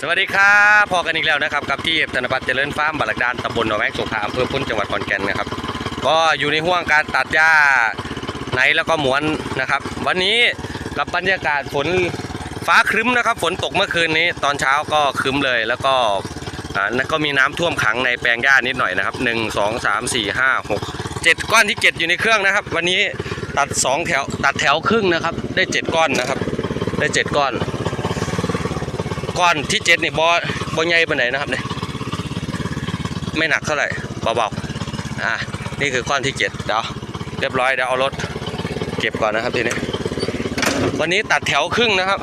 สวัสดีครับพอกันอีกแล้วนะครับกับที่ธนบัตรเจริญฟาร์มบัลลักดานตำบลหนองแวกสงขลาอำเภอพุนจังหวัดขอนแก่นนะครับก็อยู่ในห่วงการตัดหญ้าไหนแล้วก็หมวนนะครับ วันนี้กับบรรยากาศฝนฟ้าครึ้มนะครับ ฝนตกเมื่อคืนนี้ตอนเช้าก็ครึ้มเลย แล้วก็อ่าก็มีน้ำท่วมขังในแปลงหญ้านิดหน่อยนะครับหนึ่งสองสามสี่ห้าหกเจ็ดก้อนที่เจ็ดอยู่ในเครื่องนะครับ วันนี้ตัดสองแถวตัดแถวครึ่งนะครับ ได้เจ็ดก้อนนะครับ ได้เจ็ดก้อน ก้อนที่เจ็ดนี่บอบอใหญ่ปานไหนนะครับเนี่ยไม่หนักเท่าไหร่เบาๆอะนี่คือก้อนที่เจ็ดเดี๋ยวเรียบร้อยเดี๋ยวเอารถเก็บก่อนนะครับทีนี้วันนี้ตัดแถวครึ่งนะครับ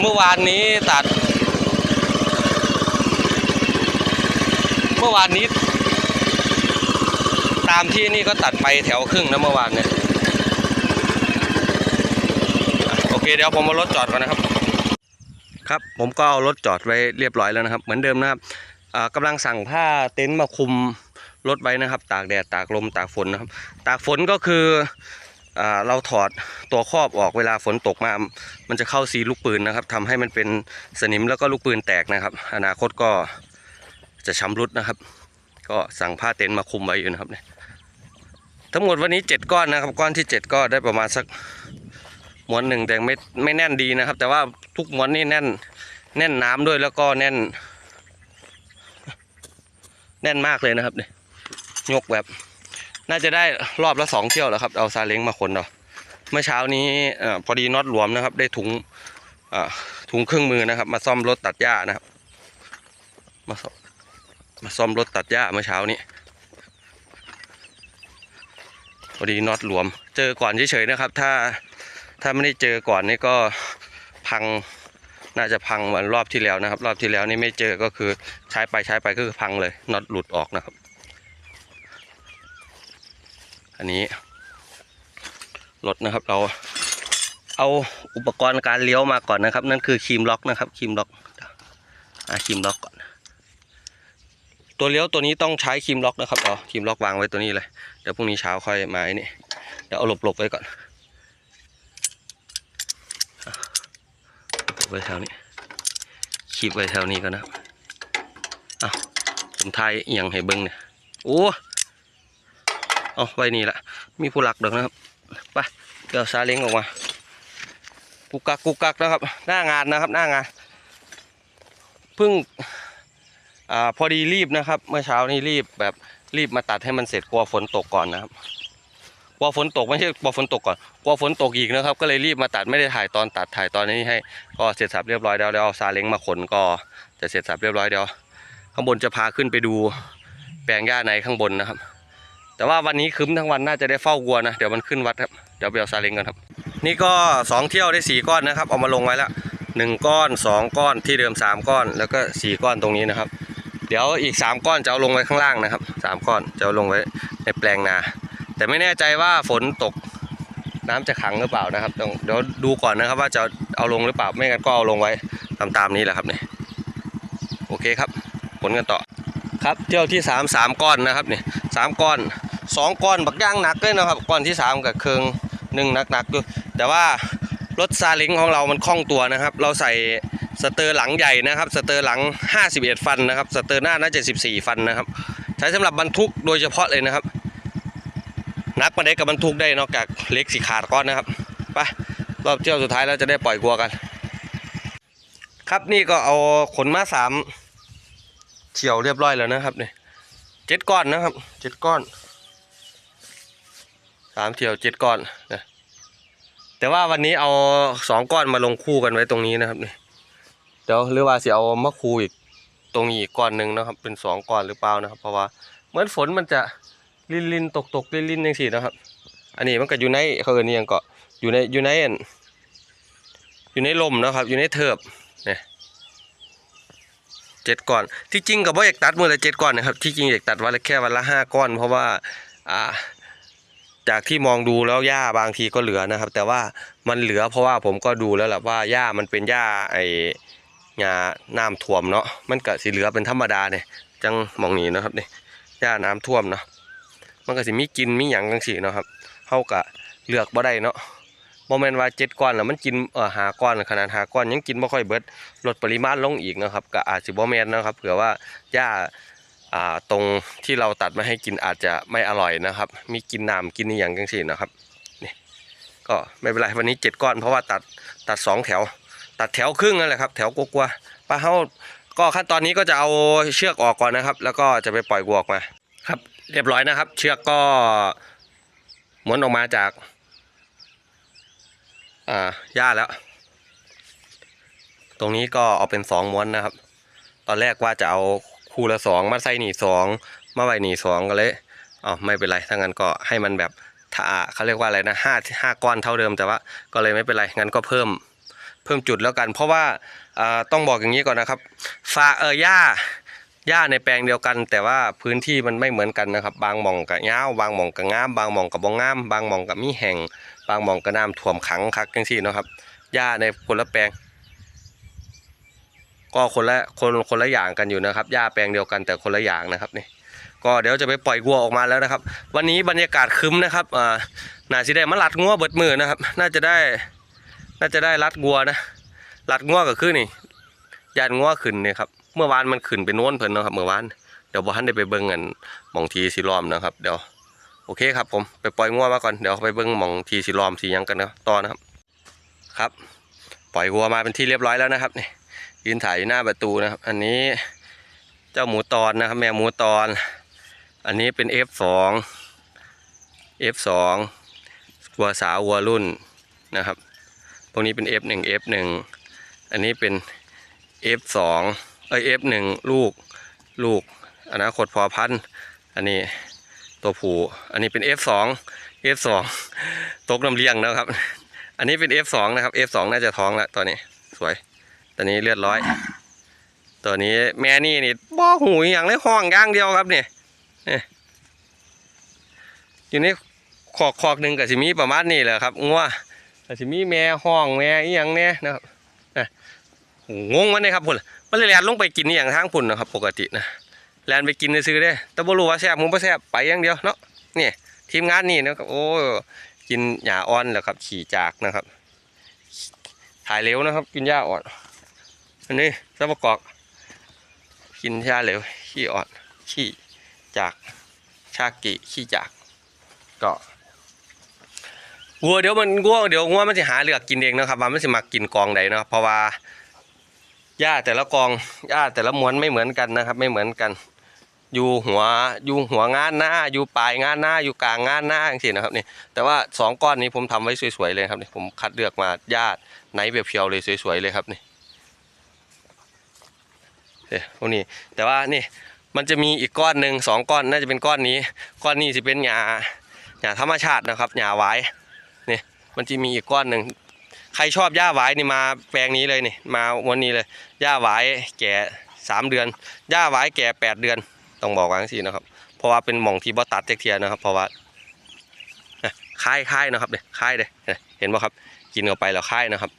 เมื่อวานนี้ตัด เมื่อวานนี้ ตามที่นี่ก็ตัดไปแถวครึ่งนะเมื่อวานเนี่ย โอ เคเดี๋ยวผมเอารถจอดก่อนนะครับ ครับผมก็เอารถจอดไว้เรียบร้อยแล้วนะครับ เหมือนเดิมนะครับอ่ากำลังสั่งผ้าเต็นท์มาคุมรถไว้นะครับ ตากแดดตากลมตากฝนนะครับ ตากฝนก็คืออเราถอดตัวครอบออกเวลาฝนตกมา มันจะเข้าซีลูกปืนนะครับทำให้มันเป็นสนิมแล้วก็ลูกปืนแตกนะครับ อนาคตก็จะชำรุดนะครับ ก็สั่งผ้าเต็นท์มาคุมไว้อยู่นะครับเนี่ยทั้งหมดวันนี้เจ็ดก้อนนะครับ ก้อนที่เจ็ดก็ได้ประมาณสัก ม้วนหนึ่งแต่ไม่ไม่แน่นดีนะครับ แต่ว่าทุกม้วนนี่แน่น แน่นน้ำด้วยแล้วก็แน่น แน่นมากเลยนะครับเนี่ยยกแบบ น่าจะได้รอบละสองเที่ยวแล้วครับ เอาซาเล้งมาขนเอาเมื่อเช้านี้อพอดีน็อตหลวมนะครับ ได้ถุงอ่อถุงเครื่องมือนะครับ มาซ่อมรถตัดหญ้านะครับ มาซ่อมมาซ่อมรถตัดหญ้าเมื่อเช้านี้พอดีน็อตหลวม เจอก่อนเฉยๆนะครับ ถ้า ถ้าไม่ได้เจอก่อนนี่ก็พังน่าจะพังเหมือนรอบที่แล้วนะครับ รอบที่แล้วนี่ไม่เจอก็คือใช้ไปใช้ไปก็คือพังเลยน็อตหลุดออกนะครับ อันนี้รถนะครับเราเอาอุปกรณ์การเลี้ยวมาก่อนนะครับ นั่นคือคีมล็อกนะครับคีมล็อกอะคีมล็อกก่อน ตัวเลี้ยวตัวนี้ต้องใช้คีมล็อกนะครับเอาคีมล็อกวางไว้ตัวนี้เลยเดี๋ยวพรุ่งนี้เช้าค่อยมาไอ้นี่เดี๋ยวเอาหลบๆไว้ก่อน ไว้แถวนี้คีบไว้แถวนี้ก็นะอ้าผมทายเอียงให้เบิ้งเนี่ยโอ้เอาไว้นี่ละมีผู้หลักเดอกนะครับไปเดี๋ยวซาเล้งออกมากุกกักกุกกักนะครับ หน้างานนะครับหน้างานเพิ่งอ่าพอดีรีบนะครับ เมื่อเช้านี้รีบแบบรีบมาตัดให้มันเสร็จกลัวฝนตกก่อนนะครับ ลัวฝนตกไม่ใช่กลัวฝนตกก่อนกลัวฝนตกอีกนะครับ ก็เลยรีบมาตัดไม่ได้ถ่ายตอนตัดถ่ายตอนนี้ให้ ก็เสร็จสับเรียบร้อยแล้วเดี๋ยวเอาซาเล้งมาขนก็จะเสร็จสับเรียบร้อยเดี๋ยวข้างบนจะพาขึ้นไปดูแปลงหญ้าในข้างบนนะครับ แต่ว่าวันนี้คืมทั้งวันน่าจะได้เฝ้าวัวนะเดี๋ยวมันขึ้นวัดครับเดี๋ยวไปเอาซาเล้งกันครับ นี่ก็สองเที่ยวได้สี่ก้อนนะครับเอามาลงไว้แล้วหนึ่งก้อนสองก้อนที่เดิมสามก้อน แล้วก็สี่ก้อนตรงนี้นะครับ เดี๋ยวอีกสามก้อนจะเอาลงไว้ข้างล่างนะครับสามก้อนจะเอาลงไว้ในแปลงนา แต่ไม่แน่ใจว่าฝนตกน้ำจะขังหรือเปล่านะครับต้องเดี๋ยวดูก่อนนะครับ ว่าจะเอาลงหรือเปล่าไม่งั้นก็เอาลงไว้ตามตามนี้แหละครับเนี่ยโอเคครับผลกันต่อครับเที่ยวที่สามสามก้อนนะครับเนี่ยสามก้อนสองก้อนบักย่างหนักเลยนะครับก้อนที่สามกับเคืองหนึ่งหนักๆด้วยแต่ว่ารถซาเล้งของเรามันคล่องตัวนะครับ เราใส่สเตอร์หลังใหญ่นะครับ สเตอร์หลัง 51 ฟันนะครับ สเตอร์หน้าน่าจะ14 ฟันนะครับ ใช้สำหรับบรรทุกโดยเฉพาะเลยนะครับ นักมาได้กับบรรทุกได้นอกจากเล็กสีขาดก้อนนะครับไปรอบเที่ยวสุดท้ายเราจะได้ปล่อยวัวกัน ครับนี่ก็เอาขนมาสามเฉียวเรียบร้อยแล้วนะครับเนี่ยเจ็ดก้อนนะครับเจ็ดก้อนสามเฉียวเจ็ดก้อนนะแต่ว่าวันนี้เอาสองก้อนมาลงคู่กันไว้ตรงนี้นะครับเนี่ยเดี๋ยวหรือว่าสิเอามาคู่อีกตรงนี้อีกก้อนหนึ่งนะครับ เป็นสองก้อนหรือเปล่านะครับ เพราะว่าเหมือนฝนมันจะ ลินลินตกตกลินลินยังสีนะครับ อันนี้มันก็อยู่ในเขาเอินยังก็อยู่ในอยู่ในอยู่ในลมนะครับ อยู่ในเทิบเนี่ยเจ็ดก้อนที่จริงกับว่าอยากตัดมือละเจ็ดก้อนนะครับที่จริงอยากตัดวันละแค่วันละห้าก้อน เพราะว่าอ่าจากที่มองดูแล้วหญ้าบางทีก็เหลือนะครับ แต่ว่ามันเหลือเพราะว่าผมก็ดูแล้วแหละว่าหญ้ามันเป็นหญ้าไอ้หญ้าน้ำท่วมเนาะมันก็สิเหลือเป็นธรรมดาเนี่ยจังมองนี้นะครับนี่หญ้าน้ำท่วมเนาะ มันก็สิมีกินมีหยังจังซี่เนาะครับเฮาก็เลือกบ่ได้เนาะบ่แม่นว่าเจ็ดก้อนแล้วมันกินเอ่อหาก้อนขนาดหาก้อนยังกินบ่ค่อยเบิดลดปริมาณลงอีกนะครับก็อาจสิบ่แม่นนะครับเผื่อว่าหญ้าอ่าตรงที่เราตัดมาให้กินอาจจะไม่อร่อยนะครับ มีกินน้ำกินอหย่างจังซี่นะครับนี่ก็ไม่เป็นไรวันนี้เจ็ดก้อนเพราะว่าตัดตัดสองแถว ตัดแถวครึ่งนั่นแหละครับ แถวกลัวๆปลาเฮาก็ขั้นตอนนี้ก็จะเอาเชือกออกก่อนนะครับ แล้วก็จะไปปล่อยวัวออกมา เรียบร้อยนะครับ เชือกก็ม้วนออกมาจากอ่าหญ้าแล้ว ตรงนี้ก็เอาเป็นสองม้วนนะครับ ตอนแรกว่าจะเอาคู่ละสองมาใส่หนีสองมาไว้หนีสองก็เลยอ๋อไม่เป็นไรถ้างั้นก็ให้มันแบบถ้าเขาเรียกว่าอะไรนะห้าห้าก้อนเท่าเดิมแต่ว่าก็เลยไม่เป็นไรงั้นก็เพิ่มเพิ่มจุดแล้วกัน เพราะว่าอ่าต้องบอกอย่างนี้ก่อนนะครับฟาเออหญ้า หญ้าในแปลงเดียวกัน แต่ว่าพื้นที่มันไม่เหมือนกันนะครับ บางหม่องกับยาบางหม่องกับงาม บางหม่องกับบ่งาม บางหม่องกับมีแห่ง บางหม่องก็น้ำท่วมขังคักจังซี่นะครับหญ้าในคนละแปลง ก็คนละคนคนละอย่างกันอยู่นะครับหญ้าแปลงเดียวกันแต่คนละอย่างนะครับนี่ก็เดี๋ยวจะไปปล่อยวัวออกมาแล้วนะครับ วันนี้บรรยากาศคึ้มนะครับอ่าน่าสิได้มาลัดงัวเบิดมือนะครับ น่าจะได้น่าจะได้ลัดงัวนะลัดงัวก็คือนี่ยานงัวขึ้นเนี่ยครับ เมื่อวานมันขึ้นไปโน้นเพิ่นนะครับเมื่อวานเดี๋ยวบ่ทันได้ไปเบิ่งกันมองทีสิล้อมนะครับ เดี๋ยวโอเคครับผมไปปล่อยงัวมาก่อนเดี๋ยวไปเบิ้งมองทีสีล้อมสียังกันนะต่อนะครับ ครับ ปล่อยวัวมาเป็นที่เรียบร้อยแล้วนะครับนี่ยืนถ่ายอยู่หน้าประตูนะครับ อันนี้เจ้าหมูตอนนะครับ แม่หมูตอน อันนี้เป็น F2 F2 วัวสาววัวรุ่นนะครับ พวกนี้เป็น F1 F1 อันนี้เป็น F2 เอ้ย F1 ลูกลูกอนาคตพอพันอันนี้ตัวผู้อันนี้เป็น F2 F2 ตกน้ำเลี้ยงนะครับ อันนี้เป็น F2 นะครับ F2 น่าจะท้องแล้วตัวนี้สวยตัวนี้เลือดร้อย ตัวนี้แม่นี่นี่บ่หูอย่างเลยห้องย่างเดียวครับเนี่ยนี่อยู่ในขอกขอกหนึ่งกับสิมีประมาณนี้แหละครับงัวกับสิมีแม่ห้องแม่อีหยังเนี่ยนะครับนะโหงงมันเลยครับพุ่น มันเลยแลนลงไปกินอย่างทางพุ่นนะครับ ปกตินะแลนไปกินซื้อได้แต่บ่รู้ว่าแซ่บมุมบ่แซ่บไปอย่างเดียวเนาะนี่ทีมงานนี่นะครับโอ้กินหญ้าอ่อนแล้วครับ ขี่จากนะครับ ถ่ายเร็วนะครับ กินหญ้าอ่อนอันนี้สับประกอบกินหญ้าเร็วขี้อ่อนขี้จากชากิขี้จากก็วัวเดี๋ยวมันวัวเดี๋ยวงัวมันจะหาเลือกกินเองนะครับว่ามันจะมากินกองใดเนาะเพราะว่า หญ้าแต่ละกองหญ้าแต่ละม้วนไม่เหมือนกันนะครับ ไม่เหมือนกัน อยู่หัวอยู่หัวงานหน้า อยู่ปลายงานหน้า อยู่กลางงานหน้าอย่างที่นะครับนี่แต่ว่าสองก้อนนี้ผมทำไว้สวยๆเลยครับนี่ผมคัดเลือกมาญาติไหนเพียวๆเลยสวยๆเลยครับนี่เอ้ยพวกนี้แต่ว่านี่มันจะมีอีกก้อนหนึ่งสองก้อนน่าจะเป็นก้อนนี้ ก้อนนี้จะเป็นหญ้าหญ้าธรรมชาตินะครับหญ้าไว้นี่มันจะมีอีกก้อนหนึ่ง รชอบหญ้าไว้นี่มาแปลงนี้เลยนี่มาวันนี้เลยหญ้าไว้แก่สามเดือนหญ้าไว้แก่แปดเดือน ต้องบอกว่าจังซี่นะครับ เพราะว่าเป็นหม่องที่บ่ตัดเจ๊กเทียนะครับ เพราะว่านะคายค่ายนะครับเด้คายเด้เนี่ยเห็นบ่ครับกินเข้าไปแล้วค่ายนะครับ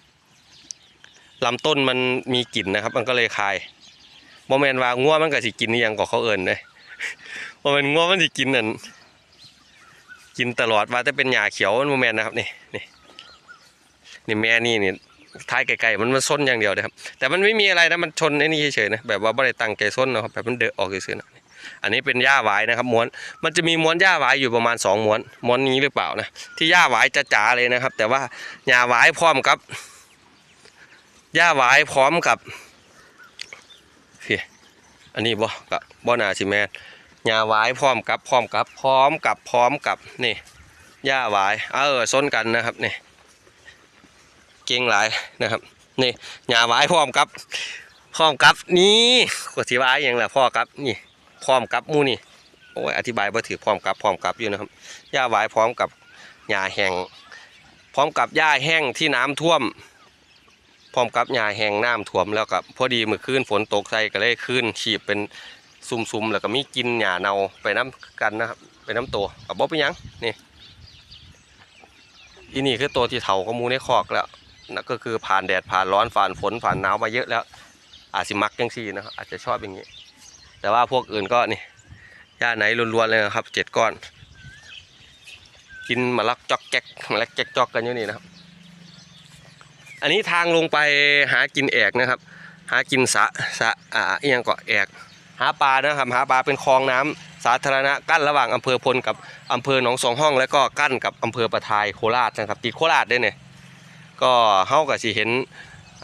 ลำต้นมันมีกลิ่นนะครับ มันก็เลยคายบ่แมนว่างัวมันก็สิกินอหยังก็เขาเอิ้นเด้บ่แมนงัวมันสิกินนั่นกินตลอดว่าแต่เป็นหญ้าเขียวมันบ่แมนนะครับนี่นี่ นี่แม่นี่นี่ท้ายไกลๆมันมันซนอย่างเดียวเลยครับ แต่มันไม่มีอะไรนะมันชนไอ้นี่เฉยๆนะแบบว่าไม่ได้ตั้งใจส้นนะครับแบบมันเดอะออกเฉยๆนะอันนี้เป็นหญ้าหวายนะครับม้วน มันจะมีม้วนหญ้าหวายอยู่ประมาณสองม้วนม้วนนี้หรือเปล่านะที่หญ้าหวายจะจ๋าเลยนะครับ แต่ว่าหญ้าหวายพร้อมกับหญ้าหวายพร้อมกับเฮ้ยอันนี้บ่กับบ่นาสิแม่นหญ้าหวายพร้อมกับพร้อมกับพร้อมกับพร้อมกับนี่หญ้าหวายเออส้นกันนะครับนี่ เก่งหลายนะครับนี่หญ้าหวายพร้อมกับพร้อมกับนี่กอธิบายอย่างละพ่อกับนี่พร้อมกับมูนี่โอ้ยอธิบายบ่ถือพร้อมกับพร้อมกับอยู่นะครับหญ้าหวายพร้อมกับหญ้าแห้งพร้อมกับหญ้าแห้งที่น้ำท่วม พร้อมกับหญ้าแห้งน้ำท่วมแล้วก็พอดีเมื่อคืนฝนตกใส่ก็เลยคืนฉีบเป็นซุ่มๆแล้วก็มีกินหญ้าเนาไปน้ำกันนะครับไปน้ำตัวกับบ่เป็นหยังนี่อีนี่คือตัวที่เถาก็มูในคอกแล้ว ก็คือผ่านแดดผ่านร้อนผ่านฝนผ่านหนาวมาเยอะแล้ว อาจสิมักจังซี่นะครับอาจจะชอบอย่างนี้ แต่ว่าพวกอื่นก็นี่หญ้าไหนล้วนๆเลยนะครับเจ็ดก้อน กินมาลักจอกแก๊กมาลักแก๊กจอกกันอยู่นี่นะครับ อันนี้ทางลงไปหากินแอกนะครับ หากินสะสะอ่าเอียงเกาะแอกหาปลานะครับหาปลาเป็นคลองน้ำสาธารณะกั้นระหว่างอำเภอพลกับอำเภอหนองสองห้อง แล้วก็กั้นกับอำเภอประทายโคราชนะครับติดโคราชได้เนี่ย ก็เฮาก็สิเห็น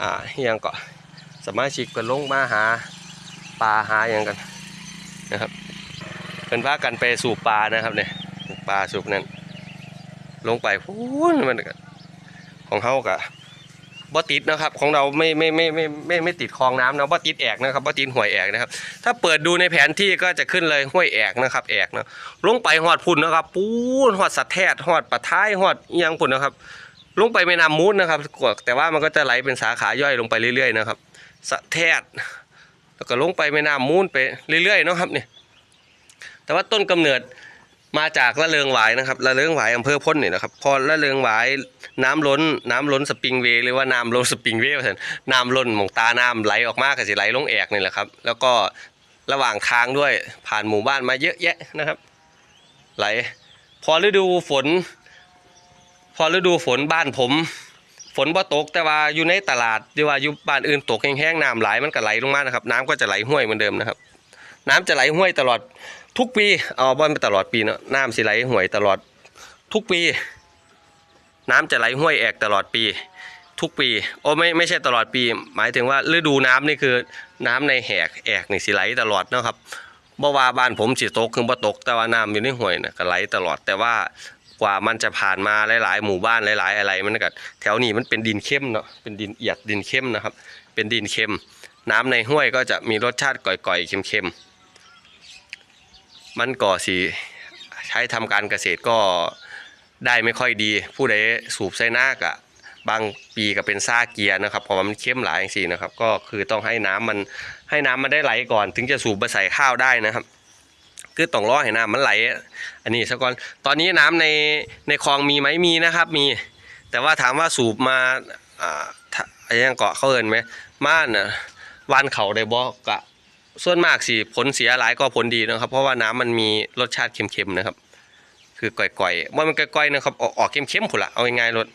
อ่าเอียงกาะสมาชิกก็ลงมาหาปลาหาอย่างกันนะครับเป็นว่ากันไปสูบปลานะครับเนี่ยปลาสูบนั้นลงไปพูนมันของเฮาก็บ่ติดนะครับของเราไม่ไม่ไม่ไม่ไม่ไม่ติดคลองน้ำนะบ่ติดแอกนะครับบ่ติดห้วยแอกนะครับ ถ้าเปิดดูในแผนที่ก็จะขึ้นเลยห้วยแอกนะครับ แอกเนาะลงไปหอดพุ่นนะครับ ปูนหอดสัตแทดหอดปะท้ายหอดเอียงพุ่นนะครับ ลงไปแม่น้ำมูลนะครับแต่ว่ามันก็จะไหลเป็นสาขาย่อยลงไปเรื่อยๆนะครับ สะแทดแล้วก็ลงไปแม่น้ำมูลไปเรื่อยๆเนาะครับเนี่ยแต่ว่าต้นกำเนิดมาจากละเริงหวายนะครับละเริงหวายอำเภอพ้นเนี่ยนะครับพอละเริงหวายน้ำล้นน้ำล้นสปริงเวย์หรือว่าน้ำล้นสปริงเวย์ท่านน้ำล้นหมองตาน้ำไหลออกมาก็สิไหลลงแอกนี่แหละครับ แล้วก็ระหว่างทางด้วยผ่านหมู่บ้านมาเยอะแยะนะครับ ไหล พอฤดูฝน พอฤดูฝนบ้านผม ฝนบ่ตกแต่ว่าอยู่ในตลาดหรือว่าอยู่บ้านอื่นตกแห้งๆน้ำไหลมันก็ไหลลงมานะครับ น้ำก็จะไหลห้วยเหมือนเดิมนะครับ น้ำจะไหลห้วยตลอดทุกปีเอาบ่ไม่ตลอดปีเนาะน้ำสิไหลห่วยตลอดทุกปี น้ำจะไหลห้วยแอกตลอดปี ทุกปีโอ้ไม่ไม่ใช่ตลอดปี หมายถึงว่าฤดูน้ำนี่คือน้ำในแหกแอกนี่สิไหลตลอดเนาะครับบ่ว่าบ้านผมสิตกคือบ่ตกแต่ว่าน้ำอยู่ในห้วยนะก็ไหลตลอดแต่ว่า กว่ามันจะผ่านมาหลาย ๆ หมู่บ้านหลาย ๆ อะไรมันก็แถวนี้มันเป็นดินเข้มเนาะเป็นดินเอียดดินเข้มนะครับ เป็นดินเข้มน้ำในห้วยก็จะมีรสชาติก่อยๆเค็มๆมันก็สีใช้ทำการเกษตรก็ได้ไม่ค่อยดี ผู้ใดสูบไซนากอะบางปีก็เป็นซ่าเกียร์นะครับเพราะมันเข้มหลายอย่างสีนะครับ ก็คือต้องให้น้ำมันให้น้ำมันได้ไหลก่อน ถึงจะสูบไปใส่ข้าวได้นะครับ คือต้องรอให้น้ำมันไหล อันนี้ซะก่อนตอนนี้น้ำในในคลองมีไหมมีนะครับ มี แต่ว่าถามว่าสูบมาอ่าอะไรยังเกาะเขาเอินไหมม่านน่ะวานเขาได้บอกกะส่วนมากสิผลเสียหลายก็ผลดีนะครับ เพราะว่าน้ำมันมีรสชาติเค็มๆนะครับ คือก่อยๆว่ามันก่อยๆนะครับ ออกออกเค็มๆผุละเอาง่ายๆรส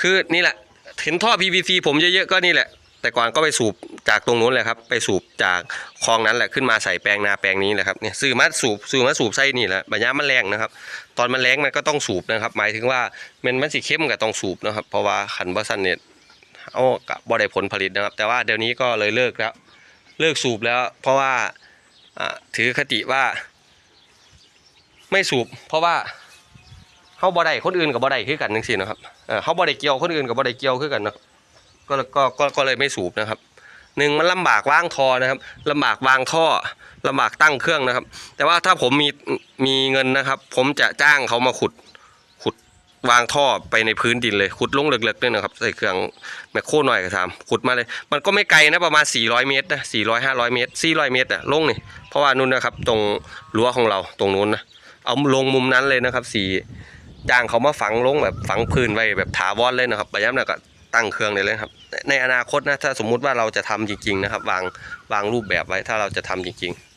คือนี่แหละเห็นท่อ PVC ผมเยอะๆก็นี่แหละ แต่ก่อนก็ไปสูบจากตรงนู้นเลยครับ ไปสูบจากคลองนั้นแหละขึ้นมาใส่แปลงนาแปลงนี้แหละครับเนี่ยซื้อมาสูบซื้อมาสูบไส้นี่แหละบัญญัติมันแรงนะครับ ตอนมันแรงมันก็ต้องสูบนะครับ หมายถึงว่ามันมันสิเข้มกับต้องสูบนะครับ เพราะว่าขันบัสันเนี่ยเอากับบ่ได้ผลผลิตนะครับ แต่ว่าเดี๋ยวนี้ก็เลยเลิกแล้ว เลิกสูบแล้ว เพราะว่าถือคติว่า ไม่สูบ เพราะว่าเขาบ่ได้คนอื่นกับบ่ได้คือกันจังซี่นะครับเออเขาบ่ได้เกี่ยวคนอื่นกับบ่ได้เกี่ยวคือกันเนาะ ก็ก็ก็ก็เลยไม่สูบนะครับหนึ่งมันลำบากวางท่อนะครับลำบากวางท่อลำบากตั้งเครื่องนะครับ แต่ว่าถ้าผมมีมีเงินนะครับ ผมจะจ้างเขามาขุดขุดวางท่อไปในพื้นดินเลยขุดลงเลึกๆด้วยนะครับใส่เครื่องแมคโครหน่อยก็ทำขุดมาเลย มันก็ไม่ไกลนะประมาณ 400 เมตรนะ400 500 เมตร 400 เมตรอะลงนี่เพราะว่านู่นนะครับตรงรั้วของเราตรงนู้นนะเอาลงมุมนั้นเลยนะครับสี่จ้างเขามาฝังลงแบบฝังพื้นไว้แบบถาวรเลยนะครับระยะนั้นก็ ตั้งเครื่องเลยเลยครับ ในอนาคตนะถ้าสมมุติว่าเราจะทำจริงๆนะครับ วางวางรูปแบบไว้ถ้าเราจะทำจริง ๆ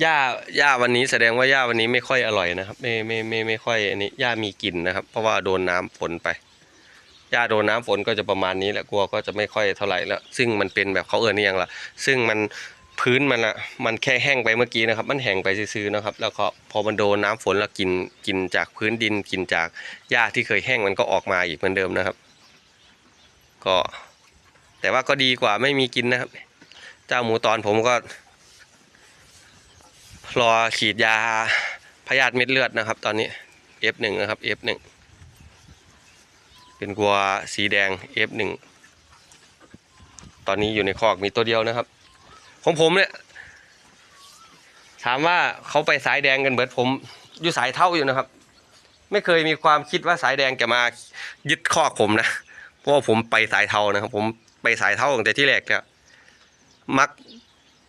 หญ้าหญ้าวันนี้แสดงว่าหญ้าวันนี้ไม่ค่อยอร่อยนะครับ ไม่ไม่ไม่ไม่ค่อยอันนี้หญ้ามีกลิ่นนะครับ เพราะว่าโดนน้ำฝนไปหญ้าโดนน้ำฝนก็จะประมาณนี้แหละกลัวก็จะไม่ค่อยเท่าไหร่แล้ว ซึ่งมันเป็นแบบเขาเอินนี่ยังล่ะ ซึ่งมัน พื้นมันอะมันแค่แห้งไปเมื่อกี้นะครับ มันแห้งไปซื่อๆนะครับ แล้วก็พอมันโดนน้ำฝนแล้วกินกินจากพื้นดินกินจากหญ้าที่เคยแห้งมันก็ออกมาอีกเหมือนเดิมนะครับ ก็ แต่ว่าก็ดีกว่าไม่มีกินนะครับ เจ้าหมูตอนผมก็รอฉีดยาพยาธิเม็ดเลือดนะครับ ตอนนี้ F1 นะครับ F1 เป็นกัวสีแดง F1 ตอนนี้อยู่ในคอกมีตัวเดียวนะครับ ของผมเนี่ย ถามว่าเขาไปสายแดงกันเบิดผมอยู่สายเท่าอยู่นะครับ ไม่เคยมีความคิดว่าสายแดงจะมายึดคอผมนะเพราะผมไปสายเท่านะครับ ผมไปสายเท่าตั้งแต่ที่แรกเนี่ยมัก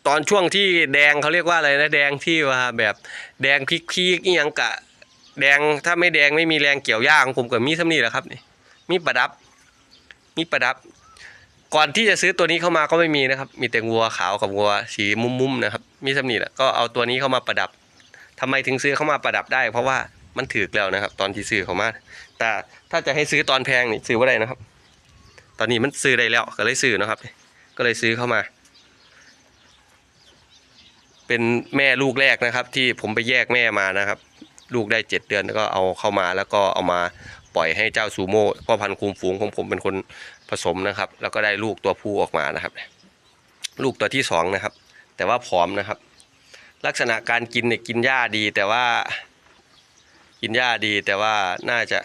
ตอนช่วงที่แดงเขาเรียกว่าอะไรนะแดงที่ว่าแบบแดงพริกพีกอหยังกะ แดงถ้าไม่แดงไม่มีแรงเกี่ยวหญ้าของผมก็มีสำนีแหละครับนี่มีประดับ มีประดับ ก่อนที่จะซื้อตัวนี้เข้ามาก็ไม่มีนะครับ มีแต่วัวขาวกับวัวสีมุมๆนะครับ มีสำนีแหละก็เอาตัวนี้เข้ามาประดับทำไมถึงซื้อเข้ามาประดับได้ เพราะว่ามันถือแล้วนะครับ ตอนที่ซื้อเขามา แต่ถ้าจะให้ซื้อตอนแพงนี่ซื้อว่าได้นะครับ ตอนนี้มันซื้อได้แล้วก็เลยซื้อนะครับ ก็เลยซื้อเข้ามา เป็นแม่ลูกแรกนะครับ ที่ผมไปแยกแม่มานะครับ ลูกได้เจ็ดเดือนแล้วก็เอาเข้ามาแล้วก็เอามาปล่อยให้เจ้าซูโม่พ่อพันธุ์คุมฝูงของผมเป็นคน ผสมนะครับ แล้วก็ได้ลูกตัวผู้ออกมานะครับ ลูกตัวที่สองนะครับ แต่ว่าผอมนะครับ ลักษณะการกินเนี่ยกินหญ้าดี แต่ว่ากินหญ้าดีแต่ว่าน่าจะ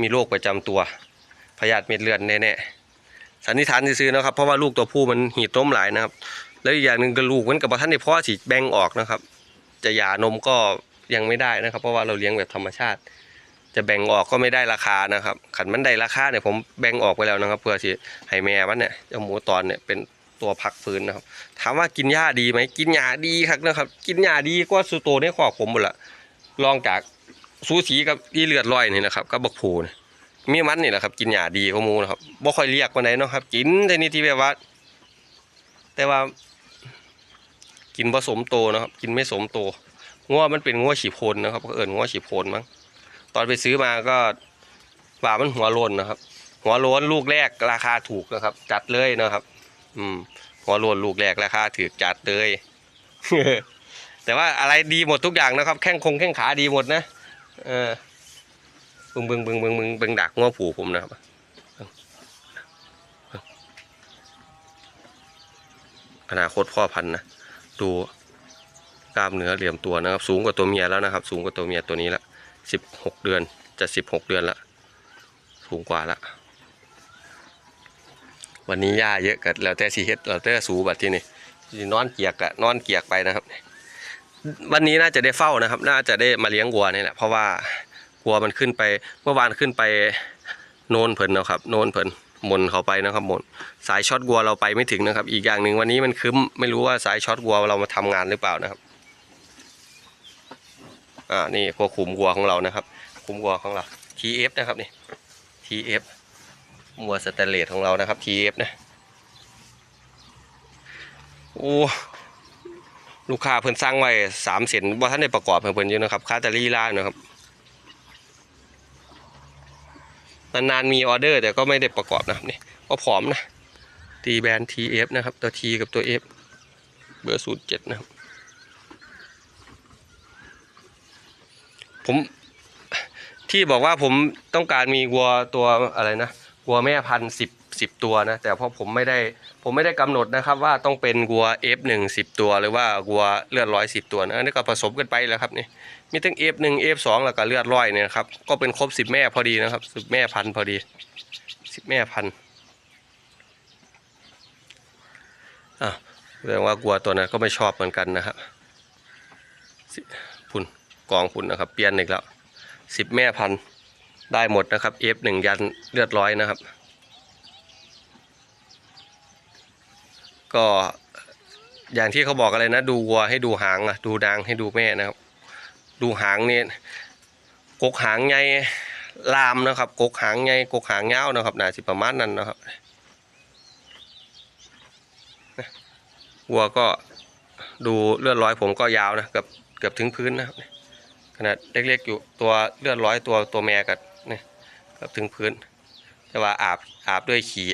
มีโรคประจำตัวพยาธิเม็ดเลือดแน่ๆสันนิษฐานซื้อๆนะครับ เพราะว่าลูกตัวผู้มันหีดต้มหลายนะครับ แล้วอีกอย่างหนึ่งก็ลูกมันกับท่านในพ่อสิแบ่งออกนะครับ จะหย่านมก็ยังไม่ได้นะครับ เพราะว่าเราเลี้ยงแบบธรรมชาติ จะแบ่งออกก็ไม่ได้ราคานะครับขันมันได้ราคาเนี่ยผมแบ่งออกไปแล้วนะครับ เพื่อที่ให้แม่มันเนี่ยเจ้าหมูตอนเนี่ยเป็นตัวพักฟื้นนะครับ ถามว่ากินหญ้าดีไหมกินหญ้าดีครับนะครับ กินหญ้าดีกว่าสุโตในขอกผมหมดละลองจากสูสีกับที่เลือดลอยนี่นะครับกับบักผูนี่มีมันนี่แหละครับ กินหญ้าดีกว่าหมูนะครับบ่ค่อยเรียกวันไหนนาะครับ กินแต่นี่ที่แบบว่า แต่ว่า กินผสมโตนะครับ กินไม่สมโตงัวมันเป็นงัวฉีโพนนะครับก็เอิญงัวฉีโพนมั้ง ตอนไปซื้อมาก็ว่ามันหัวโลนนะครับ หัวโลนลูกแรกราคาถูกนะครับ จัดเลยนะครับ อืม หัวโลนลูกแรกราคาถือจัดเลยแต่ว่าอะไรดีหมดทุกอย่างนะครับ แข้งคงแข้งขาดีหมดนะเออบึงบึงบึงบึงบึงบึงดักงัวผูผมนะครับอนาคตพ่อพันธุ์นะดูกล้ามเนื้อเหลี่ยมตัวนะครับ สูงกว่าตัวเมียแล้วนะครับ สูงกว่าตัวเมียตัวนี้ละ สิบหกเดือนจะสิบหกเดือนละสูงกว่าละวันนี้หญ้าเยอะกันแล้วแต่สีเฮ็ดแล้วแต่สูบัดที่นี่สินอนเกียกอะนอนเกียกไปนะครับ วันนี้น่าจะได้เฝ้านะครับ น่าจะได้มาเลี้ยงวัวนี่แหละเพราะว่าวัวมันขึ้นไปเมื่อวานขึ้นไปโนนเพิ่นนะครับโนนเพิ่นมนเขาไปนะครับมนสายช็อตวัวเราไปไม่ถึงนะครับ อีกอย่างหนึ่งวันนี้มันคึ้มไม่รู้ว่าสายช็อตวัวเรามาทำงานหรือเปล่านะครับ อ่านี่พวกขุมวัวของเรานะครับ ขุมวัวของเรา TF นะครับนี่ TF มัวสแตนเลสของเรานะครับ TF นะโอ้ลูกค้าเพิ่นสร้างไว้สามเส้นว่าท่านได้ประกอบเพิ่นเพิ่นอยู่นะครับคาต่ลีลานะครับนานๆมีออเดอร์แต่ก็ไม่ได้ประกอบนะครับนี่ก็ผอมนะตีแบรนด์ TF นะครับ ตัว T กับตัว F เบอร์ศูนย์เจ็ดนะครับ ผมที่บอกว่าผมต้องการมีวัวตัวอะไรนะวัวแม่พันสิบสิบตัวนะ แต่เพราะผมไม่ได้ผมไม่ได้กำหนดนะครับ ว่าต้องเป็นวัว F1 10 ตัวหรือว่าวัวเลือดร้อยสิบตัวนะอันนี้ก็ผสมกันไปแล้วครับนี่มีทั้ง F1 F2 แล้วก็เลือดร้อยเนี่ยครับก็เป็นครบสิบแม่พอดีนะครับสิบแม่พันพอดีสิบแม่พันอะแสดงว่าวัวตัวนั้นก็ไม่ชอบเหมือนกันนะครับ กองพุ่นนะครับ เปลี่ยนอีกแล้วสิบแม่พันได้หมดนะครับ F1 ยันเลือดร้อยนะครับ ก็อย่างที่เขาบอกอะไรนะ ดูวัวให้ดูหางอะดูนางให้ดูแม่นะครับ ดูหางเนี่ยกกหางไงลามนะครับ กกหางไงกกหางเงาวนะครับน่าสิประมาณนั้นนะครับวัวก็ดูเลือดร้อยผมก็ยาวนะเกือบเกือบถึงพื้นนะครับ ขนาดเล็กๆอยู่ตัวเลือดร้อยตัวตัวแม่กับเนี่ยกับถึงพื้น แต่ว่าอาบอาบด้วยขี่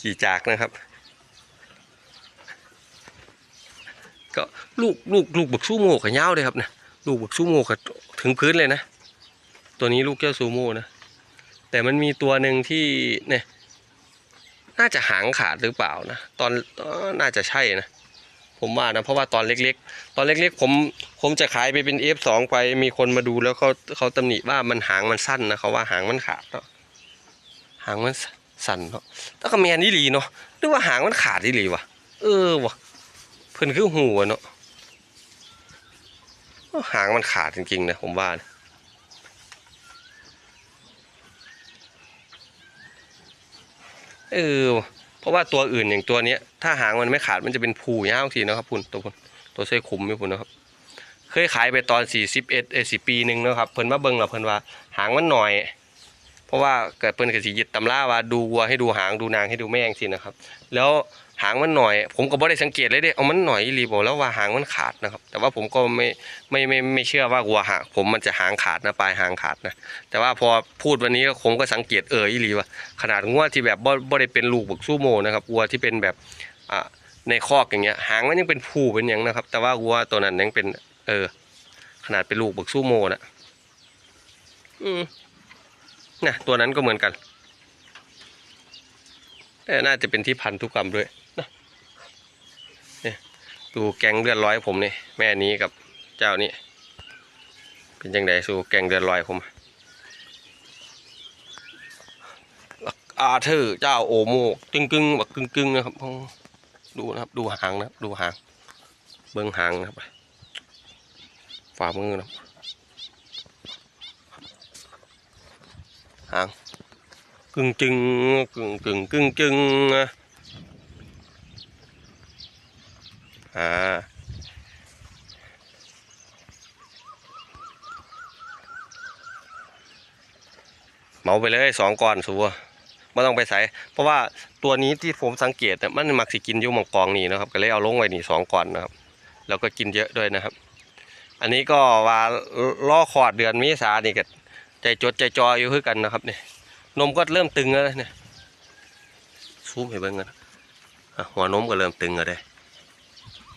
ขี่จากนะครับ ก็ลูกลูกลูกบึกซูโม่กับเงาวเลยครับนะลูกบึกซูโม่กับถึงพื้นเลยนะ ตัวนี้ลูกแก้วซูโม่นะแต่มันมีตัวหนึ่งที่เนี่ยน่าจะหางขาดหรือเปล่านะตอนน่าจะใช่นะ ผมว่านะเพราะว่าตอนเล็กๆ ตอนเล็กๆ ผมผมจะขายไปเป็น F2 ไปมีคนมาดูแล้วเขาเขาตำหนิว่ามันหางมันสั้นนะเขาว่าหางมันขาดเนาะหางมันสั้นเนาะแล้วก็แมนนี่หลีเนาะหรือว่าหางมันขาดนี่หลีวะเออวะเพิ่นคือหูอะเนาะหางมันขาดจริงๆนะผมว่านะเออเพราะว่าตัวอื่นอย่างตัวเนี้ย ถ้าหางมันไม่ขาดมันจะเป็นผูยาวทีนะครับคุณตัวคุณตัวเส้ขุมอยู่คุณนะครับ เคยขายไปตอนสี่สิบเอ็ดเอสิปีหนึ่งนะครับเพิ่นมาเบิ่งแล้วเพิ่นว่าหางมันหน่อย เพราะว่าเกิดเพิ่นกสิยึดตำราว่าดูวัวให้ดูหางดูนางให้ดูแม่งสินะครับ แล้วหางมันหน่อย ผมก็บ่ได้สังเกตเลยเด้เอามันหน่อยอีหลีบอกแล้วว่าหางมันขาดนะครับ แต่ว่าผมก็ไม่ไม่ไม่ไม่เชื่อว่าวัวหางผมมันจะหางขาดนะปลายหางขาดนะแต่ว่าพอพูดวันนี้ผมก็สังเกตเอออีหลีว่าขนาดงัวที่แบบบ่บ่ได้เป็นลูกบักซูโมนะครับวัวที่เป็นแบบ ในคอกอย่างเงี้ยหางมันยังเป็นผูเป็นอย่างนะครับ แต่ว่าวัวตัวนั้นยังเป็น เออ ขนาดเป็นลูกบักซูโม่นะอืมนะตัวนั้นก็เหมือนกันแต่น่าจะเป็นที่พันธุกรรมด้วยนะเนี่ยดูแกงเลือดร้อยผมนี่แม่นี้กับเจ้านี้เป็นยังไงสู่แกงเลือดร้อยผมอาเธอร์เจ้าโอโมกึ่งกึ่งแบบกึ่งกึ่งนะครับ ดูนะครับ ดูหางนะครับดูหาง เบิ้องหางนะครับ ฝ่ามือนะครับหางกึ่งจึงกึ่งกึ่งกึ่งจึงอ่าเมาไปเลยสองก้อนสัวไม่ต้องไปใส่เพราะว่า ตัวนี้ที่ผมสังเกตเนี่ยมันมักสิกินอยู่หมองกองนี่นะครับ ก็เลยเอาลงไว้นี่สองก้อนนะครับ แล้วก็กินเยอะด้วยนะครับ อันนี้ก็ว่าล่อขอดเดือนเมีสานี่ก็ใจจดใจจออยู่คือกันนะครับเนี่ยนมก็เริ่มตึงแล้วนะเนี่ยซูมให้เบิ่งกันหัวนมก็เริ่มตึงแล้วเด้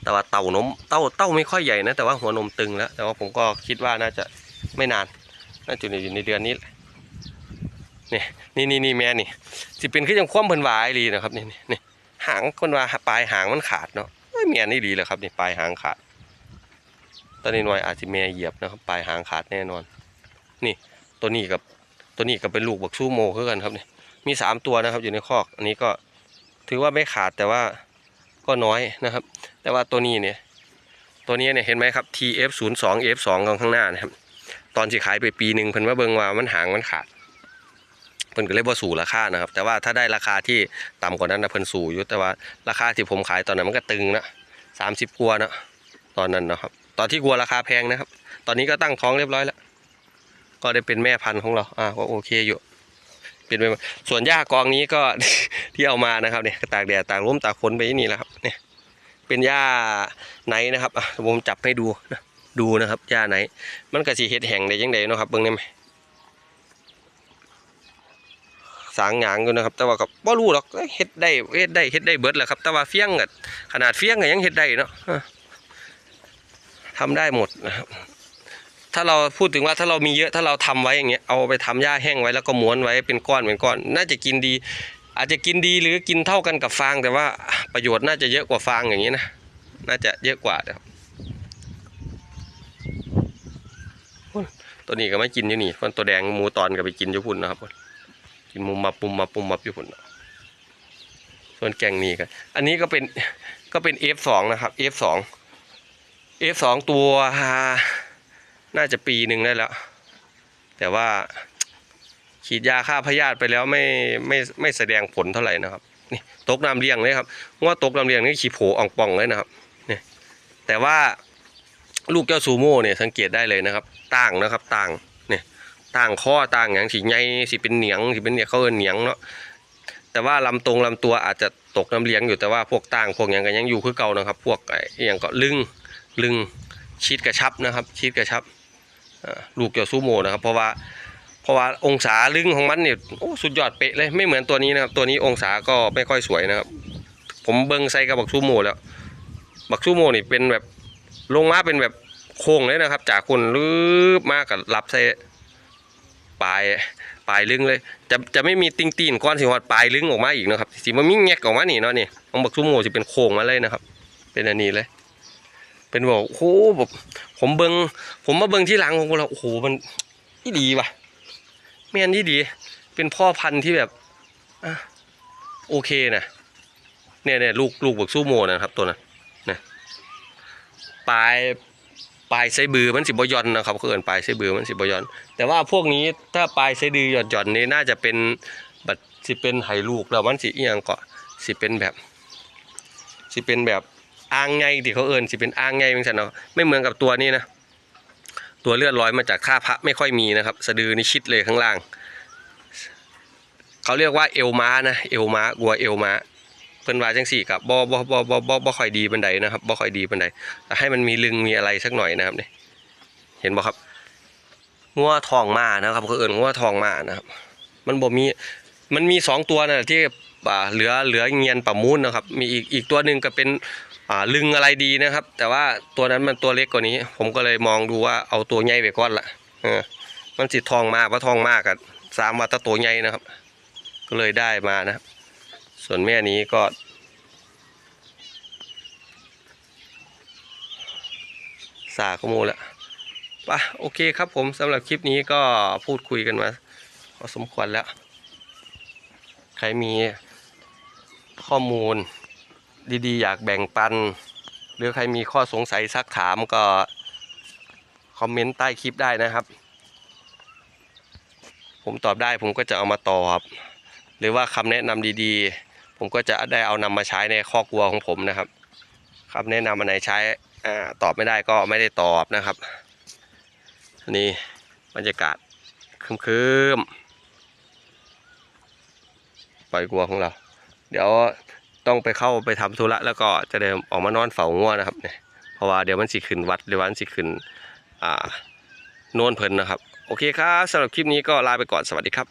แต่ว่าเต่านมเต้าเต้าไม่ค่อยใหญ่นะแต่ว่าหัวนมตึงแล้ว แต่ว่าผมก็คิดว่าน่าจะไม่นานน่าจะอยู่ในเดือนนี้แหละ นี่นี่นี่นี่แม่นี่สิเป็นขึ้นยังคว่ำเพิ่นวายลีนะครับนี่นี่หางคนว่าปลายหางมันขาดเนาะเอ้ยแม่นี่ดีเลยครับนี่ปลายหางขาด ตอนนี้น่อยอาจจะแม่เหยียบนะครับปลายหางขาดแน่นอน นี่ตัวนี้กับตัวนี้ก็เป็นลูกบักซูโมคือกันครับนี่มีสามตัวนะครับอยู่ในคอก อันนี้ก็ถือว่าไม่ขาดแต่ว่าก็น้อยนะครับ แต่ว่าตัวนี้เนี่ยตัวนี้เนี่ยเห็นไหมครับ TF 0 2 F 2ข้างหน้านะครับ ตอนสิขายไปปีหนึ่งเพิ่นว่าเบิงว่ามันหางมันขาด พิ่นก็เลยบ่สู่ราคานะครับ แต่ว่าถ้าได้ราคาที่ต่ำกว่านั้นนะเพิ่นสู่อยู่แต่ว่าราคาที่ผมขายตอนนั้นมันก็ตึงนะสามสิบกัวนะตอนนั้นนะครับ ตอนที่กัวราคาแพงนะครับ ตอนนี้ก็ตั้งท้องเรียบร้อยแล้ว ก็ได้เป็นแม่พันธุ์ของเราอ่าก็โอเคอยู่เป็นไปส่วนหญ้ากองนี้ก็ที่เอามานะครับเนี่ยตากแดดตากลมตากฝนไปที่นี่แหละครับเนี่ยเป็นหญ้าไหนนะครับผมจับให้ดูดูนะครับหญ้าไหน มันก็สีเห็ดแห้งได้ยังไงเนาะครับเบิ่งได้ไหม สางหยางอยู่นะครับ แต่ว่าก็บ่รู้หรอกเฮ็ดได้เฮ็ดได้เฮ็ดได้เบิดแหละครับ แต่ว่าเฟี้ยงอะขนาดเฟี้ยงก็ยังเฮ็ดได้เนาะอะทำได้หมดนะครับถ้าเราพูดถึงว่าถ้าเรามีเยอะถ้าเราทำไว้อย่างเงี้ยเอาไปทำหญ้าแห้งไว้แล้วก็ม้วนไว้เป็นก้อนเป็นก้อน น่าจะกินดี อาจจะกินดีหรือกินเท่ากันกับฟาง แต่ว่าประโยชน์น่าจะเยอะกว่าฟางอย่างนี้นะน่าจะเยอะกว่าครับตัวนี้ก็ไม่กินอยู่นี่มันตัวแดงหมูตอนก็ไปกินอยู่พุ่นนะครับ กินมุมมาปุ่มมาปุ่มมาอยู่พุ่นส่วนแกงนี้ก็อันนี้ก็เป็นก็เป็น F2 นะครับ F2 F2 ตัวน่าจะปีหนึ่งได้แล้ว แต่ว่าฉีดยาฆ่าพยาธิไปแล้วไม่ไม่ไม่แสดงผลเท่าไหร่นะครับนี่ตกน้ำเลี้ยงเลยครับว่าตกน้ำเลี้ยงนี่ขีโผอ่องป่องเลยนะครับนี่แต่ว่าลูกเจ้าซูโม่เนี่ยสังเกตได้เลยนะครับ ต่างนะครับต่าง ต่างข้อต่างอย่างสีใหญ่สีเป็นเหนียงสีเป็นเนี่ยเขาเอินเหนียงเนาะแต่ว่าลำตรงลำตัวอาจจะตกน้ำเลี้ยงอยู่แต่ว่าพวกต่างพวกอย่างก็ยังอยู่คือเก่านะครับ พวกไอ้อย่างก็ลึงลึงชีดกระชับนะครับ ชีดกระชับลูกเกี่ยวซูโมนะครับ เพราะว่าเพราะว่าองศาลึงของมันเนี่ยโอ้สุดยอดเป๊ะเลยไม่เหมือนตัวนี้นะครับ ตัวนี้องศาก็ไม่ค่อยสวยนะครับ ผมเบิ้งใส่กับบักซูโมแล้ว บักซูโมนี่เป็นแบบลงมาเป็นแบบโค้งเลยนะครับ จากคนลืบมากกับรับใส่ ปลายปลายลึงเลย จะจะไม่มีติงตีนก้อนสิหอดปลายลึงออกมาอีกนะครับสิมันมีแงกออกมานี่เนาะนี่ของบักซูโม่จะเป็นโค้งมาเลยนะครับ เป็นอันนี้เลย เป็นบอกโอ้โหแบบผมเบิงผมมาเบิงที่หลังผมก็แล้วโอ้โหมันที่ดีว่ะแม่นที่ดี เป็นพ่อพันธุ์ที่แบบอะโอเคนะเนี่ยเนี่ยลูกลูกบักซูโมนะครับตัวนั้นนะปลาย ปลายไซบือมันสิบยอนนะครับเขาเอินปลายไซบือมันสิบยอน แต่ว่าพวกนี้ถ้าปลายไซดือหย่อนหย่อนนี่น่าจะเป็นบัดสิเป็นไห่ลูกแล้วมันสิเอียงเกาะสิเป็นแบบ สิเป็นแบบอ่างไงที่เขาเอินสิเป็นอ่างไงเป็นสันเนาะไม่เหมือนกับตัวนี้นะตัวเลือดร้อยมาจากท่าพระไม่ค่อยมีนะครับ สะดือนี่ชิดเลยข้างล่างเขาเรียกว่าเอวม้านะเอวม้าวัวเอวม้า พิ่นว่าจังสี่กับบ่บ่บ่บ่บ่บ่ค่อยดีปานใดนะครับบ่ค่อยดีปานใดแต่ให้มันมีลึงมีอะไรสักหน่อยนะครับเนี่ยเห็นบ่ครับงัวทองมานะครับเขาเอิ้นงัวทองมานะครับ มันบ่มีมันมีสองตัวนะที่อ่าเหลือเหลือเงียนประมูลนะครับ มีอีกอีกตัวหนึ่งก็เป็นอ่าลึงอะไรดีนะครับ แต่ว่าตัวนั้นมันตัวเล็กกว่านี้ ผมก็เลยมองดูว่าเอาตัวใหญ่ไปก่อนละเออมันสิทองมากว่าทองมากกับสามวัตตัวใหญ่นะครับ ก็เลยได้มานะครับ ส่วนแม่นี้ก็ สาขโมยแล้วปะโอเคครับผมสำหรับคลิปนี้ก็พูดคุยกันมาพอสมควรแล้ว ใครมีข้อมูลดีๆ อยากแบ่งปัน หรือใครมีข้อสงสัยซักถามก็ คอมเมนต์ใต้คลิปได้นะครับ ผมตอบได้ผมก็จะเอามาตอบ หรือว่าคำแนะนำดีๆ ผมก็จะได้เอานำมาใช้ในครอบครัวของผมนะครับคำแนะนำอันไหนใช้อ่าตอบไม่ได้ก็ไม่ได้ตอบนะครับ นี่บรรยากาศคืมๆปล่อยกลัวของเรา เดี๋ยวต้องไปเข้าไปทำธุระแล้วก็จะเดินออกมานอนเฝ้าง่วนะครับเนี่ยเพราะว่าเดี๋ยวมันสิขึ้นวัดหรือว่ามันสิขึ้นอ่าโน่นเพลินนะครับ โอเคครับสำหรับคลิปนี้ก็ลาไปก่อนสวัสดีครับ